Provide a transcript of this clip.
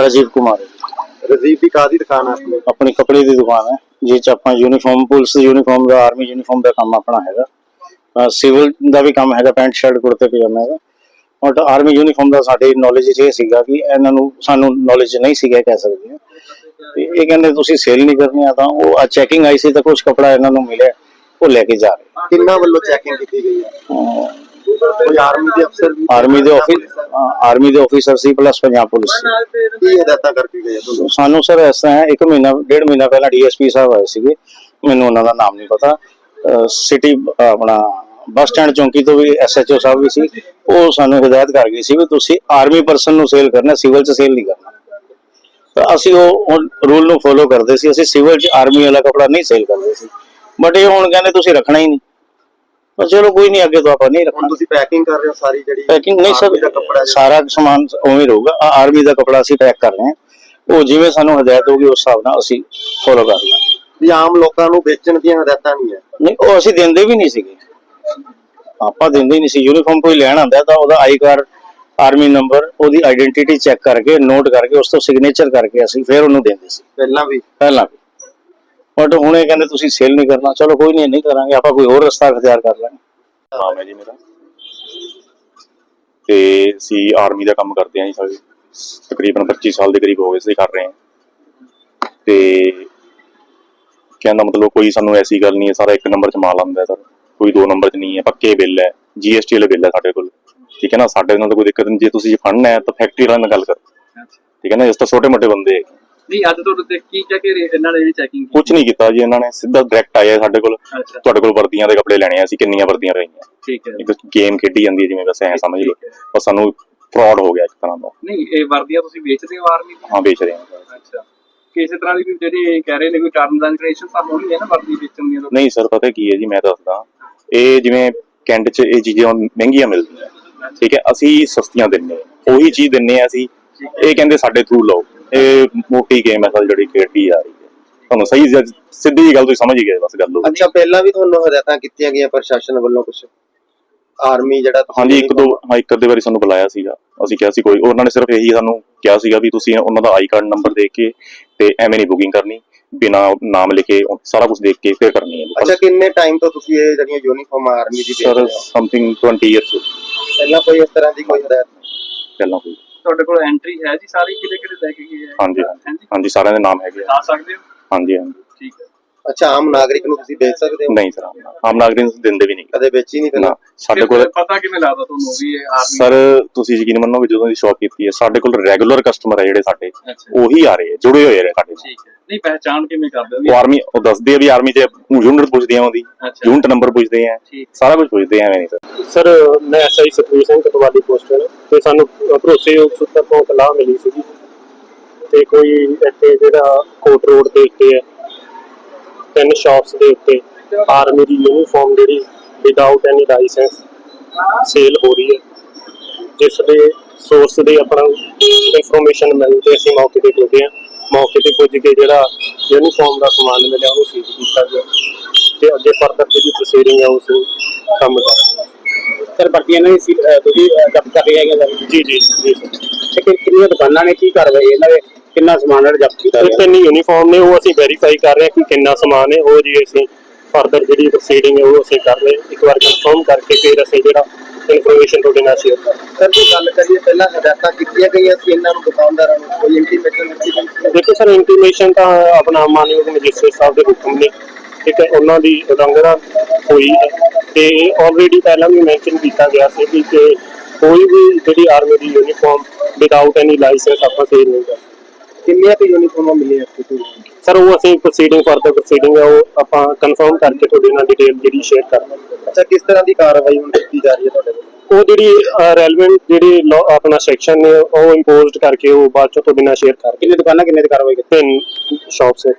राजीव कुमार ਰਜੀਵ ਦੀ ਕਾਦੀ ਦੁਕਾਨ ਹੈ ਆਪਣੀ ਆਪਣੀ ਕੱਪੜੇ ਦੀ ਦੁਕਾਨ ਹੈ ਜਿਹ ਚ ਆਪਾਂ ਯੂਨੀਫਾਰਮ ਪੁਲਿਸ ਯੂਨੀਫਾਰਮ ਦਾ ਆਰਮੀ ਯੂਨੀਫਾਰਮ ਦਾ ਕੰਮ ਆਪਣਾ ਹੈਗਾ ਸਿਵਲ ਦਾ ਵੀ ਕੰਮ ਹੈਗਾ ਪੈਂਟ ਸ਼ਰਟ ਕੁੜਤੇ ਪਜਾਮੇ ਦਾ ਬਟ ਆਰਮੀ ਯੂਨੀਫਾਰਮ ਦਾ ਸਾਡੇ ਨੌਲੇਜ 'ਚ ਇਹ ਸੀਗਾ ਕਿ ਇਹਨਾਂ ਨੂੰ ਸਾਨੂੰ ਨੌਲੇਜ ਨਹੀਂ ਸੀਗਾ ਕਹਿ ਸਕਦੇ ਹਾਂ ਤੇ ਇਹ ਕਹਿੰਦੇ ਤੁਸੀਂ ਸੇਲ ਨਹੀਂ ਕਰਨੀ ਆ ਤਾਂ ਉਹ ਆ ਚੈਕਿੰਗ ਆਈ ਸੀ ਤਾਂ ਕੁਝ ਕਪੜਾ ਇਹਨਾਂ ਨੂੰ ਮਿਲਿਆ ਉਹ ਲੈ ਕੇ ਜਾ ਰਹੇ ਕਿੰਨਾ ਵੱਲੋਂ ਚੈਕਿੰਗ ਕੀਤੀ ਗਈ ਹੈ ਅਹ ਕੋਈ ਆਰਮੀ ਦੇ ਅਫਸਰ ਵੀ? ਆਰਮੀ ਦੇ ਆਫਿਸ ਆਰਮੀ ਦੇ ਆਫੀਸਰ ਸੀ ਪਲੱਸ ਪੰਜਾਬ ਪੁਲਿਸ ਸੀ। ਕੀ ਹਦਾਇਤਾਂ ਕਰਕੇ ਗਏ ਆ ਤੁਹਾਨੂੰ? ਸਾਨੂੰ ਸਰ ਤਰ੍ਹਾਂ ਹੈ ਇੱਕ ਮਹੀਨਾ ਡੇਢ ਮਹੀਨਾ ਪਹਿਲਾਂ ਡੀਐਸਪੀ ਸਾਹਿਬ ਆਏ ਸੀਗੇ। ਮੈਨੂੰ ਉਹਨਾਂ ਦਾ ਨਾਮ ਨਹੀਂ ਪਤਾ। ਸਿਟੀ ਆਪਣਾ ਬੱਸ ਸਟੈਂਡ ਚੌਂਕੀ ਤੋਂ ਵੀ ਐਸਐਚਓ ਸਾਹਿਬ ਵੀ ਸੀ। ਉਹ ਸਾਨੂੰ ਹਦਾਇਤ ਕਰ ਗਈ ਸੀ ਵੀ ਤੁਸੀਂ ਆਰਮੀ ਪਰਸਨ ਨੂੰ ਸੇਲ ਕਰਨਾ ਸਿਵਲ 'ਚ ਸੇਲ ਨਹੀਂ ਕਰਨਾ। ਤਾਂ ਅਸੀਂ ਉਹ ਰੂਲ ਨੂੰ ਫੋਲੋ ਕਰਦੇ ਸੀ। ਅਸੀਂ ਸਿਵਲ 'ਚ ਆਰਮੀ ਵਾਲਾ ਕਪੜਾ ਨਹੀਂ ਸੇਲ ਕਰਦੇ ਸੀ। ਬਟ ਇਹ ਹੁਣ ਕਹਿੰਦੇ ਤੁਸੀਂ ਰੱਖਣਾ ਹੀ ਨਹੀਂ। ਤਾਂ ਚਲੋ ਕੋਈ ਨਹੀਂ ਅੱਗੇ ਤੋਂ ਆਪਾਂ ਨਹੀਂ ਰੱਖਣਾ ਤੁਸੀਂ ਪੈਕਿੰਗ ਕਰ ਰਹੇ ਹੋ ਸਾਰੀ ਜਿਹੜੀ ਪੈਕਿੰਗ ਨਹੀਂ army ਦਾ ਕੱਪੜਾ ਸਰ ਜਿਹੜਾ- ਸਾਰਾ ਸਮਾਨ ਉਵੇਂ ਹੀ ਰਹੂਗਾ। ਆਹ ਆਰਮੀ ਦਾ ਕਪੜਾ ਅਸੀਂ ਪੈਕ ਕਰ ਰਹੇ ਹਾਂ। ਉਹ ਜਿਵੇਂ ਸਾਨੂੰ ਹਦਾਇਤ ਹੋਗੀ ਉਸ ਹਿਸਾਬ ਨਾਲ ਅਸੀਂ ਫੋਲੋ ਕਰ ਲਾਂਗੇ। ਵੀ ਆਮ ਲੋਕਾਂ ਨੂੰ ਵੇਚਣ ਦੀਆਂ ਹਦਾਇਤਾਂ ਨਹੀਂ ਹੈ। ਨਹੀਂ ਉਹ ਅਸੀਂ ਦਿੰਦੇ ਵੀ ਨਹੀਂ ਸੀਗੇ। ਆਪਾਂ ਦਿੰਦੇ ਹੀ ਨਹੀਂ ਸੀ। ਯੂਨੀਫਾਰਮ ਕੋਈ ਲੈਣ ਆਂਦਾ ਤਾਂ ਉਹਦਾ ਆਈ ਕਾਰਡ ਆਰਮੀ ਨੰਬਰ ਉਹਦੀ ਆਇਡੈਂਟੀਟੀ ਚੈੱਕ ਕਰਕੇ ਨੋਟ ਕਰਕੇ ਉਸ ਤੋਂ ਸਿਗਨੇਚਰ ਕਰਕੇ ਅਸੀਂ ਫਿਰ ਉਹਨੂੰ ਦਿੰਦੇ ਸੀ। ਪਹਿਲਾਂ ਵੀ। ਪਹਿਲਾਂ ਵੀ। ਬਟ ਹੁਣ ਇਹ ਕਹਿੰਦੇ ਤੁਸੀਂ ਸੇਲ ਨਹੀਂ ਕਰਨਾ। ਚਲੋ ਕੋਈ ਨਹੀਂ ਨਹੀਂ ਕਰਾਂਗੇ ਆਪਾਂ ਕੋਈ ਹੋਰ ਰਸਤਾ ਅਖਤਿਆਰ ਕਰ ਲਾਂਗੇ। ਨਾਮ ਹੈ ਜੀ ਮੇਰਾ। ਤੇ ਅਸੀਂ ਆਰਮੀ ਦਾ ਕੰਮ ਕਰਦੇ ਹਾਂ ਜੀ ਸਾਰੇ। ਤਕਰੀਬਨ 25 ਸਾਲ ਦੇ ਕਰੀਬ ਹੋ ਗਏ ਅਸੀਂ ਕਰ ਰਹੇ ਹਾਂ। ਤੇ ਕਹਿਣ ਦਾ ਮਤਲਬ ਕੋਈ ਸਾਨੂੰ ਐਸੀ ਗੱਲ ਨਹੀਂ ਹੈ ਸਾਰਾ ਇੱਕ ਨੰਬਰ 'ਚ ਮਾਲ ਆਉਂਦਾ ਹੈ ਸਰ। ਕੋਈ ਦੋ ਨੰਬਰ 'ਚ ਨਹੀਂ ਹੈ ਪੱਕੇ ਬਿੱਲ ਹੈ ਜੀਐਸਟੀ ਵਾਲੇ ਬਿੱਲ ਹੈ ਸਾਡੇ ਕੋਲ। ਠੀਕ ਹੈ ਨਾ ਸਾਡੇ ਨਾਲ ਤਾਂ ਕੋਈ ਦਿੱਕਤ ਨਹੀਂ। ਜੇ ਤੁਸੀਂ ਫੜਨਾ ਹੈ ਤਾਂ ਫੈਕਟਰੀ ਵਾਲਿਆਂ ਨਾਲ ਗੱਲ ਕਰੋ। ਠੀਕ ਹੈ ਨਾ ਇਸ ਤਾਂ ਛੋਟੇ ਮੋਟੇ ਬੰਦੇ ਹੈ। ਨਹੀਂ ਅੱਜ ਤੁਹਾਡੇ ਤੇ ਕੀ ਕਹਿ ਕੇ ਇਹਨਾਂ ਨੇ ਵੀ ਚੈਕਿੰਗ ਕੀਤੀ? ਕੁਝ ਨਹੀਂ ਕੀਤਾ ਜੀ ਇਹਨਾਂ ਨੇ। ਸਿੱਧਾ ਡਾਇਰੈਕਟ ਆਇਆ ਸਾਡੇ ਕੋਲ। ਅੱਛਾ। ਤੁਹਾਡੇ ਕੋਲ ਵਰਦੀਆਂ ਦੇ ਕੱਪੜੇ ਲੈਣੇ ਆ ਅਸੀਂ ਕਿੰਨੀਆਂ ਵਰਦੀਆਂ ਰਹੀਆਂ? ਠੀਕ ਹੈ। ਇੱਕ ਗੇਮ ਖੇਡੀ ਜਾਂਦੀ ਹੈ ਜਿਵੇਂ ਬਸ ਐ ਸਮਝ ਲਓ। ਬਸ ਸਾਨੂੰ ਫਰਾਡ ਹੋ ਗਿਆ ਇੱਕ ਤਰ੍ਹਾਂ ਦਾ ਨਹੀਂ ਇਹ ਵਰਦੀਆਂ ਤੁਸੀਂ ਵੇਚਦੇ ਹੋ ਆਰਮੀ ਦੀ ਹਾਂ ਵੇਚ ਰਹੇ ਹਾਂ। ਅੱਛਾ। ਕਿਸੇ ਤਰ੍ਹਾਂ ਦੀ ਜਿਹੜੇ ਕਹਿ ਰਹੇ ਨੇ ਕੋਈ ਟਰਮਸ ਐਂਡ ਕੰਡੀਸ਼ਨ ਤਾਂ ਹੋਣੀ ਹੈ ਨਾ ਵਰਦੀ ਵੇਚਣ ਦੀਆਂ ਤਾਂ। ਨਹੀਂ ਸਰ ਪਤਾ ਕੀ ਹੈ ਜੀ ਮੈਂ ਦੱਸਦਾ। ਇਹ ਜਿਵੇਂ ਕੈਂਟ 'ਚ ਇਹ ਚੀਜ਼ਾਂ ਮਹਿੰਗੀਆਂ ਮਿਲਦੀਆਂ। ਠੀਕ ਹੈ ਅਸੀਂ ਸਸਤੀਆਂ ਦਿੰਨੇ ਉਹੀ ਚੀਜ਼ ਦਿੰਨੇ ਆ ਅਸੀਂ। ਇਹ ਕਹਿੰਦੇ ਸਾਡੇ ਥਰੂ ਲਓ। ਇਹ ਮੋਟੀ ਗੇਮ ਹੈ ਸਰ ਜਿਹੜੀ ਖੇਡੀ ਜਾ ਰਹੀ ਹੈ। ਤੁਹਾਨੂੰ ਸਹੀ ਜ- ਸਿੱਧੀ ਜੀ ਗੱਲ ਤੁਸੀਂ ਸਮਝ ਹੀ ਗਏ ਬਸ ਗੱਲ ਉਹ ਅੱਛਾ ਪਹਿਲਾਂ ਵੀ ਤੁਹਾਨੂੰ ਹਦਾਇਤਾਂ ਕੀਤੀਆਂ ਗਈਆਂ ਪ੍ਰਸ਼ਾਸਨ ਵੱਲੋਂ ਕੁਝ ਆਰਮੀ ਜਿਹੜਾ ਤੁਸੀਂ ਹਾਂਜੀ ਇੱਕ ਦੋ ਹਾਂ ਇੱਕ ਅੱਧੇ ਵਾਰੀ ਸਾਨੂੰ ਬੁਲਾਇਆ ਸੀਗਾ। ਅਸੀਂ ਕਿਹਾ ਸੀ ਕੋਈ ਉਹਨਾਂ ਨੇ ਸਿਰਫ ਇਹੀ ਸਾਨੂੰ ਕਿਹਾ ਸੀਗਾ ਵੀ ਤੁਸੀਂ ਉਹਨਾਂ ਦਾ ਆਈ ਕਾਰਡ ਨੰਬਰ ਦੇਖ ਕੇ ਤੇ ਐਵੇਂ ਨਹੀਂ ਬੁਕਿੰਗ ਕਰਨੀ ਬਿਨਾ ਨਾਮ ਲਿਖੇ ਸਾਰਾ ਕੁਝ ਦੇਖ ਕੇ ਫਿਰ ਕਰਨੀ ਹੈ। ਅੱਛਾ ਕਿੰਨੇ ਟਾਈਮ ਤੋਂ ਤੁਸੀਂ ਇਹ ਜਿਹੜੀਆਂ ਯੂਨੀਫਾਰਮ ਆਰਮੀ ਦੀ ਸਰ ਹੋ? ਸਮਥਿੰਗ 20 ਇਅਰਸ ਪਹਿਲਾਂ ਕੋਈ ਇਸ ਤਰ੍ਹਾਂ ਦੀ ਕੋਈ ਹਦਾਇਤ? ਪਹਿਲਾਂ ਕੋਈ। ਤੁਹਾਡੇ ਕੋਲ ਐਂਟਰੀ ਹੈ ਜੀ ਸਾਰੀ ਕਿਹਦੇ ਕਿਹਦੇ ਲੈ ਕੇ ਗਏ ਹੈ ਹਾਂਜੀ। ਹਾਂਜੀ। ਹਾਂਜੀ ਸਾਰਿਆਂ ਦੇ ਨਾਮ ਹੈਗੇ ਆ। ਆ ਸਕਦੇ ਹੋ? ਹਾਂਜੀ ਹਾਂਜੀ। ਠੀਕ ਹੈ। ਅੱਛਾ ਆਮ ਨਾਗਰਿਕ ਨੂੰ ਤੁਸੀਂ ਵੇਚ ਸਕਦੇ ਹੋ? ਨਹੀਂ ਸਰ ਆਮ ਨਾ- ਆਮ ਨਾਗਰਿਕ ਨੂੰ ਦਿੰਦੇ ਵੀ ਨਹੀਂ। ਕਦੇ ਵੇਚੀ ਨਹੀਂ ਨਾ ਪਹਿਲਾਂ ਸਾਡੇ ਕੋਲ ਫਿਰ ਪਤਾ ਕਿਵੇਂ ਲੱਗਦਾ ਤੁਹਾਨੂੰ ਵੀ ਇਹ ਆਰਮੀ ਸਰ ਤੁਸੀਂ ਯਕੀਨ ਮੰਨੋਗੇ ਜਦੋਂ ਦੀ ਸ਼ਾਪ ਕੀਤੀ ਹੈ ਸਾਡੇ ਕੋਲ ਰੈਗੂਲਰ ਕਸਟਮਰ ਹੈ ਜਿਹੜੇ ਸਾਡੇ। ਅੱਛਾ। ਉਹੀ ਆ ਰਹੇ ਆ ਜੁੜੇ ਹੋਏ ਨੇ ਸਾਡੇ ਨਾਲ ਠੀਕ ਹੈ। ਨਹੀਂ ਪਹਿਚਾਣ ਕਿਵੇਂ ਕਰਦੇ ਹੋ? ਉਹ ਆਰਮੀ ਉਹ ਦੱਸਦੇ ਆ ਵੀ ਆਰਮੀ ਚ ਯੂਨਿਟ ਪੁੱਛਦੇ ਆ ਉਹਦੀ। ਅੱਛਾ। ਯੂਨਿਟ ਨੰਬਰ ਪੁੱਛਦੇ ਆ। ਠੀਕ ਸਾਰਾ ਕੁਝ ਪੁੱਛਦੇ ਆ ਐਵੇਂ ਨਹੀਂ ਸਰ। ਸਰ, ਮੈਂ ਐਸਆਈ ਸੁਖਵੀਰ ਸਿੰਘ ਕਟਵਾਲੀ ਪੋਸਟਰ ਤੇ ਸਾਨੂੰ ਭਰੋਸੇਯੋਗ ਸੂਤਰ ਤੋਂ ਇਤਲਾਹ ਮਿਲੀ ਸੀਗੀ ਤੇ ਕੋਈ ਇੱਥੇ ਜਿਹੜਾ ਕੋਟ ਰੋਡ ਦੇ ਉੱਤੇ ਹੈ, ਤਿੰਨ ਸ਼ਾਪਸ ਦੇ ਉੱਤੇ ਆਰਮੀ ਦੀ ਯੂਨੀਫਾਰਮ ਜਿਹੜੀ ਵਿਦਆਊਟ ਐਨੀ ਲਾਇਸੈਂਸ ਸੇਲ ਹੋ ਰਹੀ ਹੈ, ਜਿਸ ਦੇ ਸੋਰਸ ਦੇ ਆਪਣਾ ਇਨਫੋਰਮੇਸ਼ਨ ਮਿਲਦੀ ਅਸੀਂ ਮੌਕੇ ਤੇ ਪੁੱਜੇ ਹਾਂ। ਮੌਕੇ ਤੇ ਪੁੱਜ ਕੇ ਜਿਹੜਾ ਯੂਨੀਫਾਰਮ ਦਾ ਸਮਾਨ ਮਿਲਿਆ, ਉਹਨੂੰ ਸੀਲ ਕੀਤਾ ਗਿਆ ਤੇ ਅੱਗੇ ਫਰਦਰ ਜਿਹੜੀ ਪ੍ਰੋਸੀਡਿੰਗ ਹੈ ਉਸ ਨੂੰ ਕੰਮ ਕਰਦੇ 75 ਵਰਦੀਆਂ ਇਹਨਾਂ ਦੀ ਸੀ- ਅਹ ਤੁਸੀਂ ਅਹ, ਜ਼ਬਤ ਕਰ ਰਹੇ ਹੈਗੇ ਸਰ। ਜੀ ਜੀ ਜੀ ਸਰ ਤੇ ਕਿ- ਕਿੰਨੀਆਂ ਦੁਕਾਨਾਂ ਨੇ ਕੀ ਕਾਰਵਾਈ ਇਹਨਾਂ ਦੇ ਕਿੰਨਾ ਸਮਾਨ ਹੈ ਜ਼ਬਤ ਕੀਤਾ ਇਹ ਗਿਆ ਤਿੰਨ ਯੂਨੀਫਾਰਮ ਨੇ ਉਹ ਅਸੀਂ ਵੈਰੀਫਾਈ ਕਰ ਰਹੇ ਹਾਂ ਕਿ ਕਿੰਨਾ ਸਮਾਨ ਹੈ। ਉਹ ਜੀ ਅਸੀਂ ਫਰਦਰ ਜਿਹੜੀ ਪ੍ਰੋਸੀਡਿੰਗ ਹੈ ਉਹ ਅਸੀਂ ਕਰ ਰਹੇ ਹਾਂ। ਇੱਕ ਵਾਰ ਕਨਫਰਮ ਕਰਕੇ ਫਿਰ ਅਸੀਂ ਜਿਹੜਾ ਇਨਫੋਰਮੇਸ਼ਨ ਤੁਹਾਡੇ ਨਾਲ ਸ਼ੇਅਰ ਕਰਾਂਗੇ ਸਰ ਜੀ ਗੱਲ ਕਰੀਏ ਪਹਿਲਾਂ ਹਦਾਇਤਾਂ ਕੀਤੀਆਂ ਗਈਆਂ ਸੀ ਇਹਨਾਂ ਨੂੰ ਦੁਕਾਨਦਾਰਾਂ ਨੂੰ ਕੋਈ ਇੰਟੀਮੇਸ਼ਨ ਦਿੱਤੀ ਗਈ ਸੀ। ਦੇਖੋ ਸਰ ਇੰਟੀਮੇਸ਼ਨ ਤਾਂ ਆਪਣਾ ਮਾਨਯੋਗ ਮਜਿਸਟਰ ਸਾਹਿਬ ਦੇ ਹੁਕਮ ਨੇ। ਠੀਕ ਹੈ ਉਹਨਾਂ ਦੀ ਉਲੰਘਣਾ ਹੋਈ ਹੈ। ਤੇ ਆਲਰੇਡੀ ਪਹਿਲਾਂ ਵੀ ਮੈਂਸ਼ਨ ਕੀਤਾ ਗਿਆ ਸੀ ਕਿ ਕੋਈ ਵੀ ਜਿਹੜੀ ਆਰਮੀ ਦੀ ਯੂਨੀਫਾਰਮ ਵਿਦਆਊਟ ਐਨੀ ਲਾਇਸੈਂਸ ਆਪਾਂ ਸੇਲ ਨਹੀਂ ਕਰ ਕਿੰਨੀਆਂ ਕੁ ਯੂਨੀਫਾਰਮਾਂ ਮਿਲੀਆਂ ਇੱਥੇ ਤੁਹਾਨੂੰ? ਸਰ ਉਹ ਅਸੀਂ ਪ੍ਰੋਸੀਡਿੰਗ ਫਰਦਰ ਪ੍ਰੋਸੀਡਿੰਗ ਹੈ ਉਹ ਆਪਾਂ ਕਨਫਰਮ ਕਰਕੇ ਤੁਹਾਡੇ ਨਾਲ ਡਿਟੇਲ ਜਿਹੜੀ ਸ਼ੇਅਰ ਕਰਾਂਗੇ ਅੱਛਾ ਕਿਸ ਤਰ੍ਹਾਂ ਦੀ ਕਾਰਵਾਈ ਹੁਣ ਕੀਤੀ ਜਾ ਰਹੀ ਹੈ ਤੁਹਾਡੇ ਕੋਲ ਉਹ ਜਿਹੜੀ ਰੈਲੇਵੈਂਟ ਜਿਹੜੀ ਆਪਣਾ ਸੈਕਸ਼ਨ ਨੇ ਉਹ ਇੰਪੋਜ਼ਡ ਕਰਕੇ ਉਹ ਬਾਅਦ ਚੋਂ ਤੁਹਾਡੇ ਨਾਲ ਸ਼ੇਅਰ ਕਰ ਕਿੰਨੀ ਦੁਕਾਨਾਂ ਕਿੰਨੇ ਦੀ ਕਾਰਵਾਈ ਕੀਤੀ? ਤਿੰਨ ਸ਼ਾਪਸ ਹੈ।